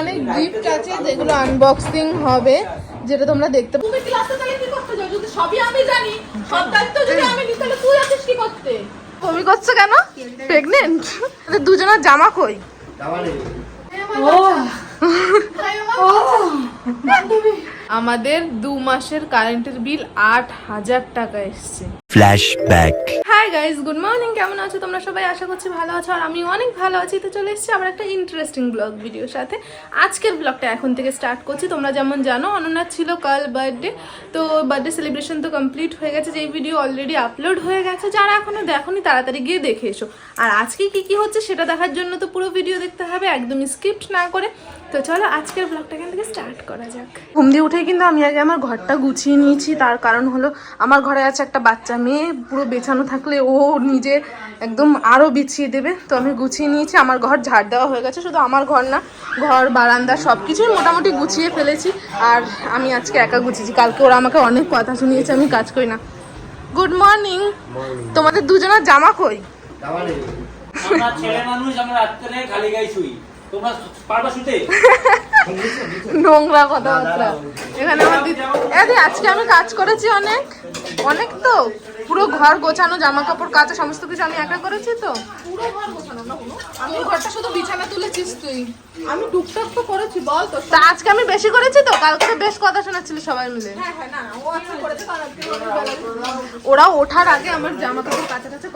অনেক গিফট আছে যেগুলো আনবক্সিং হবে যেটা তোমরা দেখতে তুমি ক্লাসে তাহলে কি করতে যাও? যদি সবই আমি জানি সব দায়িত্ব যদি আমি নিই তাহলে তুই আছিস কি করতে? বমি করছ কেন? প্রেগনেন্ট দুজনের জামা কই? আমাদের দু মাসের কারেন্টের বিল আট হাজার টাকা এসছে। Flashback. গাইস গুড মর্নিং কেমন আছো? তোমরা সবাই আশা করছি ভালো আছো, আর আমি অনেক ভালো আছি। তো চলে এসেছি আবার একটা ইন্টারেস্টিং ব্লগ ভিডিওর সাথে। আজকের ব্লগটা এখন থেকে স্টার্ট করছি। তোমরা যেমন জানো, অনন্যার ছিল কাল বার্থডে তো বার্থডে সেলিব্রেশন তো কমপ্লিট হয়ে গেছে। যেই ভিডিও অলরেডি আপলোড হয়ে গেছে, যারা এখনও দেখোনি, তাড়াতাড়ি গিয়ে দেখে এসো। আর আজকে কি কি হচ্ছে, সেটা দেখার জন্য তো পুরো ভিডিও দেখতে হবে, একদমই স্কিপ্ট না করে। তো চলো আজকের ব্লগটা এখান থেকে স্টার্ট করা যাক। ঘুম দিয়ে উঠে কিন্তু আমি আগে আমার ঘরটা গুছিয়ে নিয়েছি। তার কারণ হলো আমার ঘরে আছে একটা বাচ্চা মেয়ে পুরো বেছানো থাকলে ও নিজে একদম আরও বিছিয়ে দেবে। তো আমি গুছিয়ে নিয়েছি। আমার ঘর ঝাড় দেওয়া হয়ে গেছে। শুধু আমার ঘর না ঘর বারান্দা সব কিছুই মোটামুটি গুছিয়ে ফেলেছি। আর আমি আজকে একা গুছিয়েছি। কালকে ওরা আমাকে অনেক কথা শুনিয়েছে আমি কাজ করি না। গুড মর্নিং তোমাদের দুজনের জামা কই? ছেলে মানুষ আমরা রাত্রে খালি গায়ে শুই। তোমরা পারবা শুতে? নোংরা কথাবার্তা। এখানে আমার দিদি আজকে আমি কাজ করেছি অনেক। অনেক তো। পুরো ঘর গোছানো জামা কাপড় কাচা সমস্ত কিছু আমি একা করেছি তো? পুরো ঘর গোছানো না কোনো আমি ঘরটা শুধু বিছানা তুলেছিস তুই। আমি টুকটাক তো করেছি বল তো তা আজকে আমি বেশি করেছি তো? কালকে বেশ কথা শোনাচ্ছিলি সবাই মিলে। হ্যাঁ হ্যাঁ ওর ওঠার আগে আমার জামা কাপড়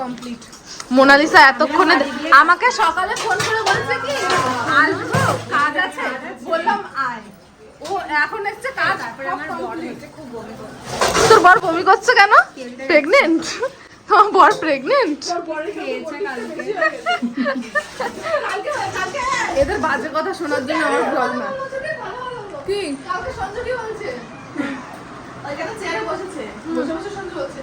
কমপ্লিট মোনালিসা এতক্ষণে আমাকে সকালে ফোন করে বলছে কি আসব কাজ আছে? বললাম আয়। তোর বর বমি করছে কেন? প্রেগনেন্ট বর প্রেগনেন্ট এদের বাজে কথা শোনার জন্য আমার ব্লগ না। কি? কালকে সঞ্জু কি বলছে ওইখানে চেয়ারে বসেছে? বসে বসে সঞ্জু বলছে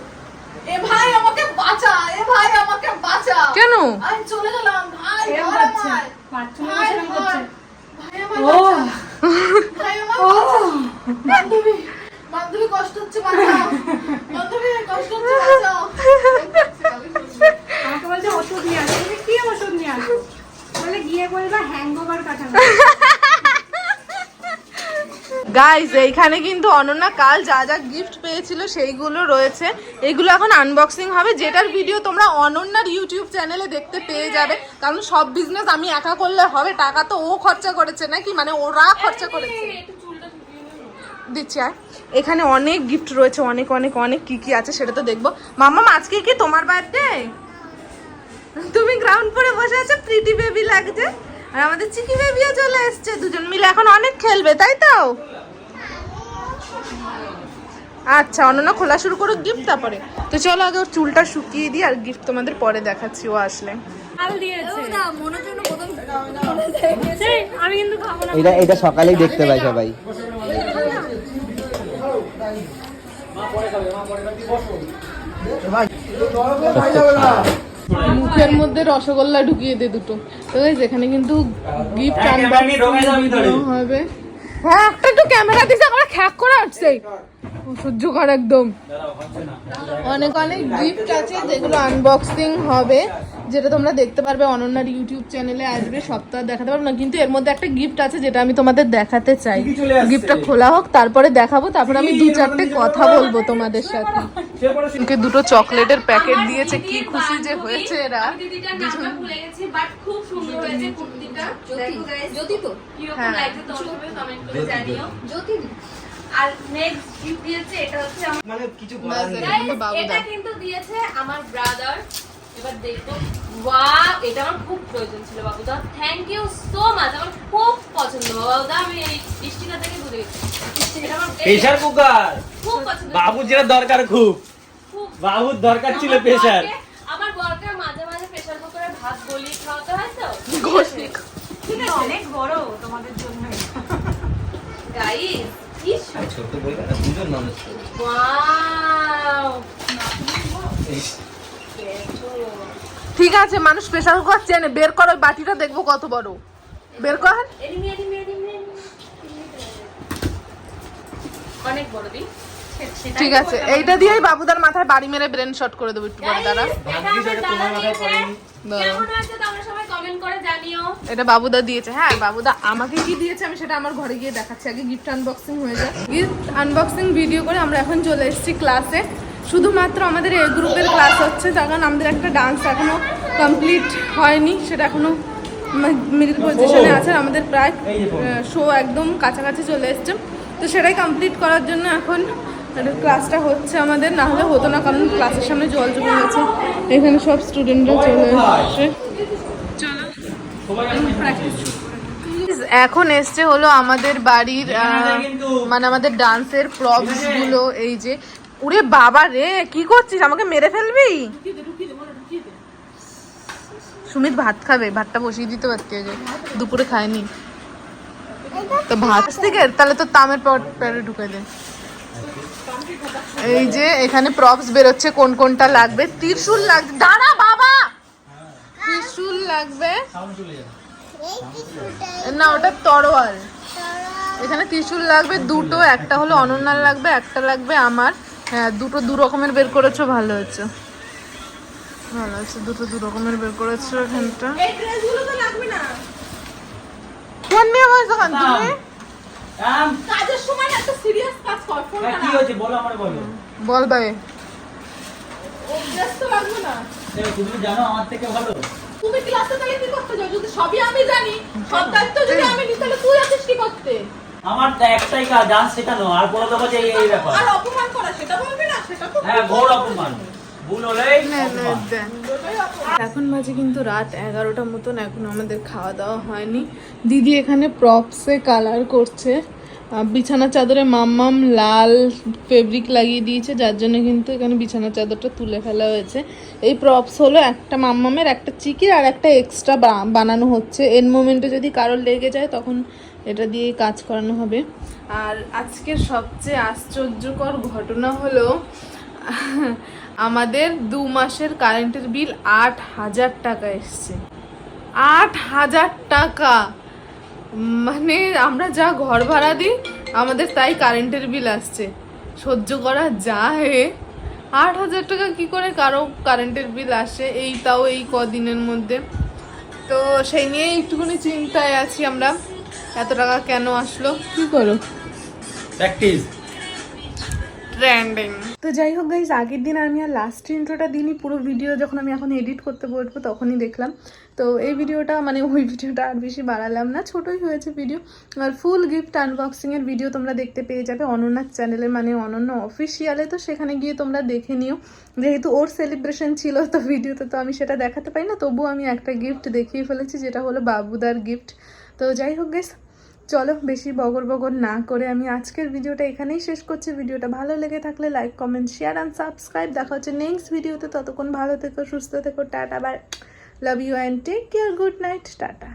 এ ভাই আমাকে বাঁচা এ ভাই আমাকে বাঁচা। কেন? আমি চলে গেলাম ভাই ভাই ভাই ভাই আমার বাঁচা। ভাই আমার বাঁচা। বান্ধবী বান্ধবী কষ্ট হচ্ছে বাঁচাও বান্ধবী কষ্ট হচ্ছে বাঁচাও আমাকে বলছে ওষুধ নিয়ে আসো বলি, কি ওষুধ নিয়ে আসো বলে গিয়ে বলবা হ্যাংওভার কাটানো গাইজ এইখানে কিন্তু অনন্যা কাল যা যা গিফট পেয়েছিল সেইগুলো রয়েছে। এগুলো এখন আনবক্সিং হবে। যেটার ভিডিও তোমরা অনন্যার ইউটিউব চ্যানেলে দেখতে পেয়ে যাবে। কারণ সব বিজনেস আমি একা করলে হবে। টাকা তো ও খরচা করেছে নাকি? মানে ওরা খরচা করেছে। দিচ্ছি আর। এখানে অনেক গিফট রয়েছে। অনেক অনেক অনেক কি কি আছে সেটা তো দেখব। মাম্মা আজকে কি তোমার বার্থডে তুমি গ্রাউন্ড পরে বসে আছো? প্রিটি বেবি লাগছে। আর আমাদের চিকি বেবিও চলে এসছে। দুজন মিলে এখন অনেক খেলবে, তাই তো? আচ্ছা অনন্যা খোলা শুরু করো গিফট তারপরে। তো চলো আগে ওর চুলটা শুকিয়ে দিই আর গিফট তোমাদের পরে দেখাচ্ছি ও আসলে। আল দিয়েছে। সেই, আমি কিন্তু খাব না। এটা এটা সকালেই দেখতে পাই সবাই। মুখের মধ্যে রসগোল্লা ঢুকিয়ে দে দুটো। তো এখানে কিন্তু গিফট হ্যাঁ, যাবে ভিতরে। হবে। হ্যাঁ একটা একটু ক্যামেরা খ্যাক একদম। অনেক অনেক গিফট আছে যেগুলো আনবক্সিং হবে। যেটা তোমরা দেখতে পারবে অনন্যার ইউটিউব চ্যানেলে আসবে সপ্তাহ দেখাতে পারব না কিন্তু এর মধ্যে একটা গিফট আছে যেটা আমি তোমাদের দেখাতে চাই। গিফটটা খোলা হোক তারপরে দেখাবো তারপরে আমি দু চারটে কথা বলব তোমাদের সাথে। ওকে দুটো চকলেটের প্যাকেট দিয়েছে কি খুশি যে হয়েছে এরা। দিদিটার নামটা ভুলে গেছি বাট খুব সুন্দর হয়েছে কুর্তিটা। দেখো গাইস জ্যোতি তো। কীরকম হ্যাঁ। লাগছে তোমরা সবাই কমেন্ট করে জানিও। জ্যোতি আর নেক্সট গিফট দিয়েছে এটা হচ্ছে আমার মানে কিছু এটা কিন্তু দিয়েছে আমার ব্রাদার এবার দেখো ওয়াও এটা আমার খুব প্রয়োজন ছিল বাবুদা। থ্যাংক ইউ সো মাচ আমার খুব পছন্দ। বাবুদা আমি এই বৃষ্টিটা থেকে প্রেশার কুকার খুব পছন্দ। বাবুর যেটা দরকার খুব। খুব। বাবুর দরকার ছিল আমার আমার বরকে মাঝে মাঝে প্রেসার কুকারে ভাত গলিয়ে খাওয়াতে হয় তো। অনেক বড় তোমাদের জন্য। গাইস কি ছোট না দুজন মানুষ। ওয়াও ঠিক আছে মানুষ প্রেশার কুকার চেনে বের করো ওই বাটিটা দেখব কত বড়। বের কর। এনিমি এনিমি এনিমি অনেক বড় দিন। ঠিক আছে এইটা দিয়েই বাবুদার মাথায় বাড়ি মেরে ব্রেন শট করে দেবো একটু পরে দাঁড়া। কেমন আছে তোমরা সবাই কমেন্ট কমেন্ট করে জানিও। এটা বাবুদা দিয়েছে হ্যাঁ বাবুদা আমাকে কি দিয়েছে আমি সেটা আমার ঘরে গিয়ে দেখাচ্ছি আগে গিফট আনবক্সিং হয়ে যায় গিফট আনবক্সিং ভিডিও করে আমরা এখন চলে এসেছি ক্লাসে শুধুমাত্র আমাদের এ গ্রুপের ক্লাস হচ্ছে কারণ আমাদের একটা ডান্স এখনও কমপ্লিট হয়নি সেটা এখনও মিডিল পজিশনে আছে আমাদের প্রায় শো একদম কাছাকাছি চলে এসছে। তো সেটাই কমপ্লিট করার জন্য এখন ক্লাসটা হচ্ছে আমাদের না হলে হতো না কারণ ক্লাসের সামনে জল জমে গেছে। এখানে সব স্টুডেন্টরা চলে এসছে। এখন এসছে হলো আমাদের বাড়ির মানে আমাদের ডান্সের প্রপসগুলো এই যে উরে বাবা রে, কি করছিস? আমাকে মেরে ফেলবি? সুমিত ভাত খাবে, ভাতটা বসিয়ে দিতে পারতি আগে দুপুরে খায়নি। তো ভাত থেকে, তাহলে তো তামের পেটে ঢুকে দে। এই যে, এখানে প্রপস বেরোচ্ছে, কোন কোনটা লাগবে? ত্রিশুল লাগবে দাঁড়া বাবা! ত্রিশুল লাগবে। না, ওটা তরোয়াল। এখানে ত্রিশূল লাগবে, দুটো, একটা হলো অনন্যার লাগবে, একটা লাগবে আমার। হ্যাঁ দুটো দু রকমের বের করেছ ভালো হয়েছে। ভালো হয়েছে দুটো দু রকমের বের করেছ এখানটা। এই ড্রেসগুলো তো লাগবে না। ফোন নিয়ে বসে দোকান তুমি। আম, কাজের সময় না একটা সিরিয়াস কাজ কর ফোন হ্যাঁ, বলো আমার বলো। বল ভাই। তুমি জানো আমার থেকে ভালো? তুমি ক্লাসে তাহলে কি করতে যাও? যদি সবই আমি জানি সব দায়িত্ব যদি আমি নিই তাহলে তুই আছিস কি করতে? আমার একটাই কাজ ডান্স শেখানো আর বলে দেবো যে এই- ব্যাপার। আর অপমান করা সেটা বলবি না সেটা তো হ্যাঁ ঘোর অপমান। এখন বাজে কিন্তু রাত এগারোটার মতন এখন আমাদের খাওয়া দাওয়া হয়নি। দিদি এখানে প্রপসে কালার করছে। বিছানা চাদরে মাম্মাম লাল ফেব্রিক লাগিয়ে দিয়েছে যার জন্য কিন্তু এখানে বিছানা চাদরটা তুলে ফেলা হয়েছে। এই প্রপস হলো একটা মাম্মামের একটা চিকির আর একটা এক্সট্রা বানানো হচ্ছে। এন মোমেন্টে যদি কারোর লেগে যায় তখন এটা দিয়ে কাজ করানো হবে। আর আজকের সবচেয়ে আশ্চর্যকর ঘটনা হলো, আমাদের দু মাসের কারেন্টের বিল আট হাজার টাকা এসছে। আট হাজার টাকা! মানে আমরা যা ঘর ভাড়া দিই, আমাদের তাই কারেন্টের বিল আসছে। সহ্য করা যায়। আট হাজার টাকা কি করে কারও কারেন্টের বিল আসে? এই তাও এই কদিনের মধ্যে। তো সেই নিয়ে একটুখানি চিন্তায় আছি আমরা। এত টাকা কেন আসলো? কি করো? প্র্যাকটিস ট্রেন্ডিং তো যাই হোক গাইজ আগের দিন আমি আর লাস্ট ইন্ট্রোটা দিনই পুরো ভিডিও যখন আমি এখন এডিট করতে বসবো তখনই দেখলাম। তো এই ভিডিওটা মানে ওই ভিডিওটা আর বেশি বাড়ালাম না ছোটই হয়েছে ভিডিও আর ফুল গিফট আনবক্সিংয়ের ভিডিও তোমরা দেখতে পেয়ে যাবে অনন্যার চ্যানেলে মানে অনন্য অফিসিয়ালে তো সেখানে গিয়ে তোমরা দেখে নিও। যেহেতু ওর সেলিব্রেশন ছিল তো ভিডিওতে তো আমি সেটা দেখাতে পাই না তবুও আমি একটা গিফট দেখিয়ে ফেলেছি যেটা হলো বাবুদার গিফট তো যাই হোক গেস চলো বেশি বগর বগর না করে আমি আজকের ভিডিওটা এখানেই শেষ করছি। ভিডিওটা ভালো লেগে থাকলে like comment share and subscribe দেখা হচ্ছে নেক্সট ভিডিওতে। ততক্ষণ ভালো থেকো, সুস্থ থেকো, tata bye love you and take care good night tata.